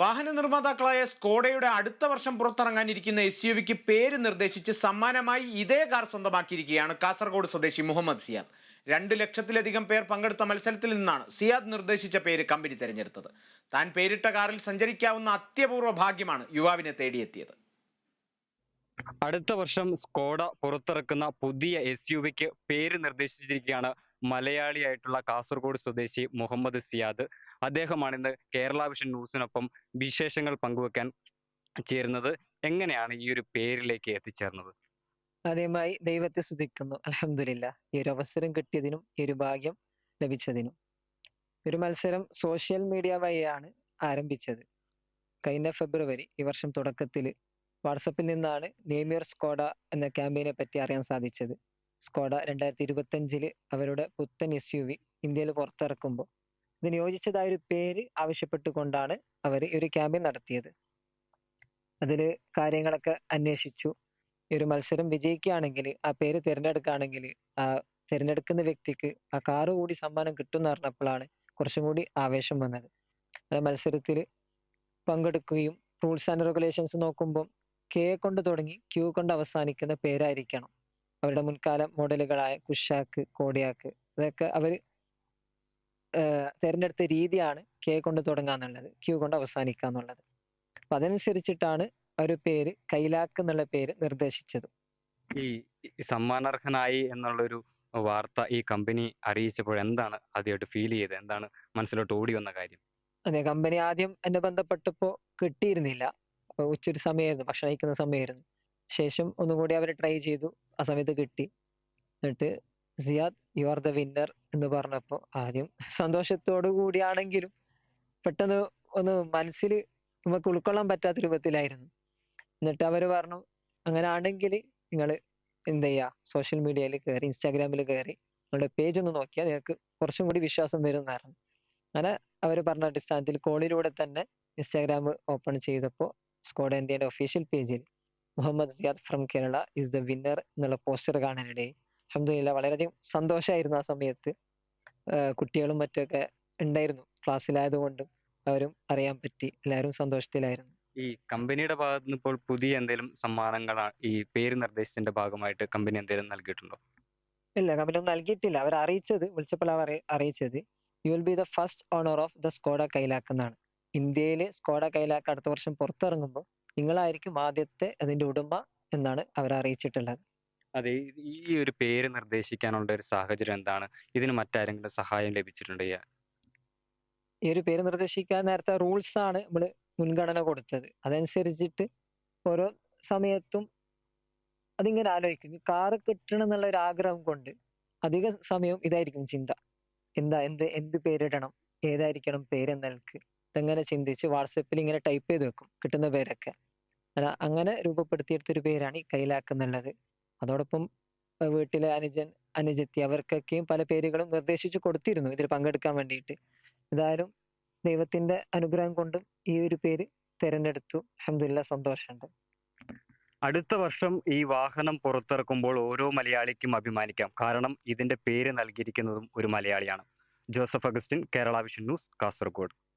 വാഹന നിർമ്മാതാക്കളായ സ്കോഡയുടെ അടുത്ത വർഷം പുറത്തിറങ്ങാനിരിക്കുന്ന എസ് യു വിക്ക് പേര് നിർദ്ദേശിച്ച് സമ്മാനമായി ഇതേ കാർ സ്വന്തമാക്കിയിരിക്കുകയാണ് കാസർഗോഡ് സ്വദേശി മുഹമ്മദ് സിയാദ്. രണ്ട് ലക്ഷത്തിലധികം പേർ പങ്കെടുത്ത മത്സരത്തിൽ നിന്നാണ് സിയാദ് നിർദ്ദേശിച്ച പേര് കമ്പനി തിരഞ്ഞെടുത്തത്. താൻ പേരിട്ട കാറിൽ സഞ്ചരിക്കാവുന്ന അത്യപൂർവ ഭാഗ്യമാണ് യുവാവിനെ തേടിയെത്തിയത്. അടുത്ത വർഷം സ്കോഡ പുറത്തിറക്കുന്ന പുതിയ എസ് യു വിക്ക് പേര് നിർദ്ദേശിച്ചിരിക്കുകയാണ് മലയാളിയായിട്ടുള്ള കാസർഗോഡ് സ്വദേശി മുഹമ്മദ് സിയാദ്. അദ്ദേഹമാണ് ഇന്ന് കേരള വിഷൻ ന്യൂസിനൊപ്പം വിശേഷങ്ങൾ പങ്കുവെക്കാൻ ചേരുന്നത്. എങ്ങനെയാണ് ഈ ഒരു പേരിലേക്ക് എത്തിച്ചേർന്നത്? ആദ്യമായി ദൈവത്തെ സ്തുതിക്കുന്നു. അലഹമില്ല ഈ ഒരു അവസരം കിട്ടിയതിനും ഈ ഒരു ഭാഗ്യം ലഭിച്ചതിനും. ഒരു മത്സരം സോഷ്യൽ മീഡിയ വഴിയാണ് ആരംഭിച്ചത്. കഴിഞ്ഞ ഫെബ്രുവരി ഈ വർഷം തുടക്കത്തിൽ വാട്സപ്പിൽ നിന്നാണ് നേമിയർ സ്കോഡ എന്ന ക്യാമ്പയിനെ പറ്റി അറിയാൻ സാധിച്ചത്. സ്കോഡ രണ്ടായിരത്തി ഇരുപത്തി അഞ്ചിൽ അവരുടെ പുത്തൻ എസ് യു വി ഇന്ത്യയിൽ പുറത്തിറക്കുമ്പോൾ ഇതിന് യോജിച്ചതായ ഒരു പേര് ആവശ്യപ്പെട്ടുകൊണ്ടാണ് അവർ ഒരു ക്യാമ്പയിൻ നടത്തിയത്. അതിൽ കാര്യങ്ങളൊക്കെ അന്വേഷിച്ചു. ഈ ഒരു മത്സരം വിജയിക്കുകയാണെങ്കിൽ ആ പേര് തിരഞ്ഞെടുക്കുകയാണെങ്കിൽ ആ തിരഞ്ഞെടുക്കുന്ന വ്യക്തിക്ക് ആ കാറ് കൂടി സമ്മാനം കിട്ടും എന്ന് പറഞ്ഞപ്പോഴാണ് കുറച്ചും കൂടി ആവേശം വന്നത്. ആ മത്സരത്തിൽ പങ്കെടുക്കുകയും റൂൾസ് ആൻഡ് റെഗുലേഷൻസ് നോക്കുമ്പോൾ കെ കൊണ്ട് തുടങ്ങി ക്യൂ കൊണ്ട് അവസാനിക്കുന്ന പേരായിരിക്കണം. അവരുടെ മുൻകാല മോഡലുകളായ കുഷാക്ക് കോടിയാക്ക് ഇതൊക്കെ അവർ തിരഞ്ഞെടുത്ത രീതിയാണ് കെ കൊണ്ട് തുടങ്ങുക എന്നുള്ളത് ക്യൂ കൊണ്ട് അവസാനിക്കുക എന്നുള്ളത്. അപ്പൊ അതനുസരിച്ചിട്ടാണ് ഒരു പേര് കൈലാക്ക് എന്നുള്ള പേര് നിർദ്ദേശിച്ചത്. ഈ ഈ എന്നുള്ള ഒരു വാർത്ത ഈ കമ്പനി അറിയിച്ചപ്പോൾ എന്താണ് ആദ്യമായിട്ട് ഫീൽ ചെയ്തത്? എന്താണ് മനസ്സിലോട്ട് ഓടി വന്ന കാര്യം? അതെ കമ്പനി ആദ്യം എന്നെ ബന്ധപ്പെട്ടപ്പോ കിട്ടിയിരുന്നില്ല. അപ്പൊ ഉച്ചൊരു സമയമായിരുന്നു ഭക്ഷണം കഴിക്കുന്ന സമയമായിരുന്നു. ശേഷം ഒന്നും കൂടി അവർ ട്രൈ ചെയ്തു. ആ സമയത്ത് കിട്ടി. എന്നിട്ട് Siyad you are the winner എന്ന് പറഞ്ഞപ്പോ ആദ്യം സന്തോഷത്തോടു കൂടിയാണെങ്കിലും പെട്ടെന്ന് ഒന്ന് മനസ്സിൽ നമുക്ക് ഉൾക്കൊള്ളാൻ പറ്റാത്ത രൂപത്തിലായിരുന്നു. എന്നിട്ട് അവർ പറഞ്ഞു അങ്ങനെ ആണെങ്കിൽ നിങ്ങൾ എന്ത് ചെയ്യാ? സോഷ്യൽ മീഡിയയിൽ കയറി ഇൻസ്റ്റാഗ്രാമിൽ കയറി നിങ്ങളുടെ പേജ് ഒന്ന് നോക്കിയാൽ നിങ്ങൾക്ക് കുറച്ചും കൂടി വിശ്വാസം വരും എന്നായിരുന്നു അങ്ങനെ അവർ പറഞ്ഞ അടിസ്ഥാനത്തിൽ കോളിലൂടെ തന്നെ ഇൻസ്റ്റാഗ്രാം ഓപ്പൺ ചെയ്തപ്പോൾ സ്കോഡ് ഇന്ത്യയുടെ ഒഫീഷ്യൽ പേജിൽ Muhammad Siyad from Kerala is the winner എന്നുള്ള പോസ്റ്റർ കാണാനിടയായി. അഹമ്മദില്ല വളരെയധികം സന്തോഷമായിരുന്നു ആ സമയത്ത്. കുട്ടികളും മറ്റൊക്കെ ഉണ്ടായിരുന്നു. ക്ലാസ്സിലായതുകൊണ്ടും അവരും അറിയാൻ പറ്റി. എല്ലാവരും സന്തോഷത്തിലായിരുന്നു. ഈ കമ്പനിയുടെ ഭാഗത്ത് നിന്ന് ഇപ്പോൾ പുതിയ എന്തെങ്കിലും സമ്മാനങ്ങളാണ് ഈ പേര് നിർദ്ദേശത്തിന്റെ ഭാഗമായിട്ട് കമ്പനി എന്തെങ്കിലും നൽകിയിട്ടുണ്ടോ? ഇല്ല കമ്പനി ഒന്നും നൽകിയിട്ടില്ല. അവർ അറിയിച്ചത് വിളിച്ചപ്പോൾ അവർ അറിയിച്ചത് you will be the first owner of the Skoda Kylaq എന്നാണ്. ഇന്ത്യയിൽ സ്കോഡ കൈലാക്ക് അടുത്ത വർഷം പുറത്തിറങ്ങുമ്പോൾ നിങ്ങളായിരിക്കും ആദ്യത്തെ അതിന്റെ ഉടമ എന്നാണ് അവർ അറിയിച്ചിട്ടുള്ളത്. അതെ ഈ- ഒരു പേര് നിർദ്ദേശിക്കാനുള്ള ഒരു സാഹചര്യം എന്താണ്? ഇതിന് മറ്റാരെങ്കിലും സഹായം ലഭിച്ചിട്ടുണ്ടോ ഈ ഒരു പേര് നിർദ്ദേശിക്കാൻ നേരത്തെ റൂൾസ് ആണ് നമ്മൾ മുൻഗണന കൊടുത്തത്. അതനുസരിച്ചിട്ട് ഓരോ സമയത്തും അതിങ്ങനെ ആലോചിക്കും. കാറ് കിട്ടണം എന്നുള്ള ഒരു ആഗ്രഹം കൊണ്ട് അധിക സമയവും ഇതായിരിക്കും ചിന്ത. എന്താ എന്ത് എന്ത് പേരിടണം? ഏതായിരിക്കണം പേര് എന്നൽക്ക്? ഇതങ്ങനെ ചിന്തിച്ച് വാട്സപ്പിൽ ഇങ്ങനെ ടൈപ്പ് ചെയ്ത് വെക്കും. കിട്ടുന്ന പേരൊക്കെ. അങ്ങനെ രൂപപ്പെടുത്തിയെടുത്തൊരു പേരാണ് ഈ കൈലാക്ക് എന്നുള്ളത്. അതോടൊപ്പം വീട്ടിലെ അനുജൻ അനുജത്തി അവർക്കൊക്കെയും പല പേരുകളും നിർദ്ദേശിച്ചു കൊടുത്തിരുന്നു. ഇതിൽ പങ്കെടുക്കാൻ വേണ്ടിയിട്ട്. എന്തായാലും ദൈവത്തിന്റെ അനുഗ്രഹം കൊണ്ടും ഈ ഒരു പേര് തിരഞ്ഞെടുത്തു. അഹമ്മദില്ല സന്തോഷമുണ്ട്. അടുത്ത വർഷം ഈ വാഹനം പുറത്തിറക്കുമ്പോൾ ഓരോ മലയാളിക്കും അഭിമാനിക്കാം. കാരണം ഇതിന്റെ പേര് നൽകിയിരിക്കുന്നതും ഒരു മലയാളിയാണ്. Joseph Augustine Kerala vision news Kasaragod.